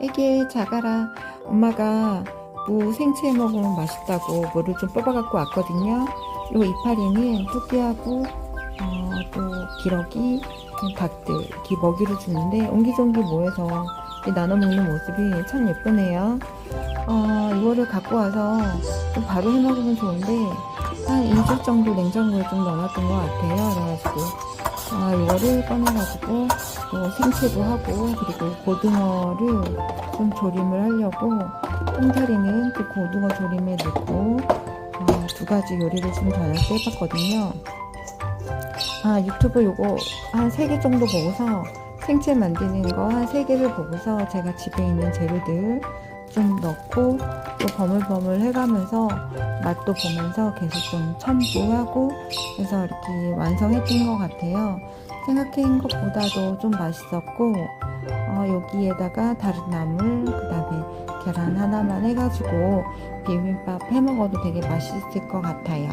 애기 작아라. 엄마가 무 생채 먹으면 맛있다고 물을 좀 뽑아갖고 왔거든요. 요 이파리는 토끼하고 어, 또 기러기, 닭들 이렇게 먹이를 주는데 옹기종기 모여서 나눠 먹는 모습이 참 예쁘네요. 어, 이거를 갖고 와서 좀 바로 해 먹으면 좋은데 한 2주 정도 냉장고에 좀 넣어놨던 것 같아요. 그래가지고 아, 이거를 꺼내가지고 또 생채도 하고 그리고 고등어를 좀 조림을 하려고 꽁다리는 그 고등어 조림에 넣고 어, 두 가지 요리를 좀 저녁 때 해봤거든요. 아 유튜브 요거 한세개 정도 보고서 생채 만드는 거한세 개를 보고서 제가 집에 있는 재료들 좀 넣고 또 버물버물 해가면서 맛도 보면서 계속 좀 첨부하고 해서 이렇게 완성했던 것 같아요. 생각한 것보다도 좀 맛있었고 어, 여기에다가 다른 나물 그 다음에 계란 하나만 해가지고 비빔밥 해 먹어도 되게 맛있을 것 같아요.